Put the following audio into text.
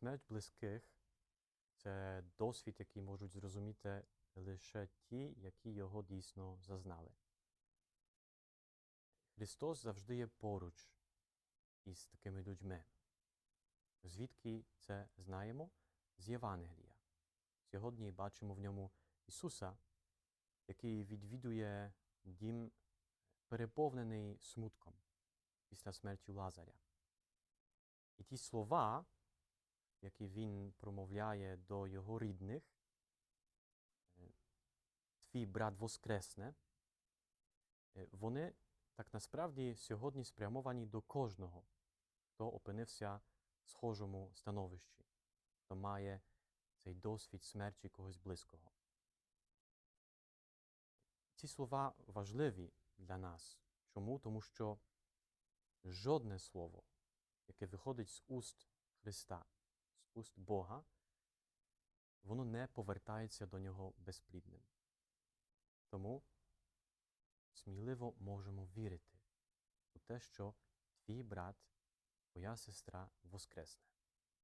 Смерть близьких це досвід, який можуть зрозуміти лише ті, які його дійсно зазнали. Христос завжди є поруч із такими людьми. Звідки це знаємо? З Євангелія. Сьогодні бачимо в ньому Ісуса, який відвідує дім переповнений смутком після смерті Лазаря. І ті слова, які він промовляє до його рідних, е, твій брат воскресне, е, вони так насправді сьогодні спрямовані до кожного, хто опинився в схожому становищі, хто має цей досвід смерті когось близького. Ці слова важливі для нас. Чому? Тому що жодне слово, яке виходить з уст Христа, уст Бога, воно не повертається до нього безплідним. Тому сміливо можемо вірити у те, що твій брат, твоя сестра воскресне.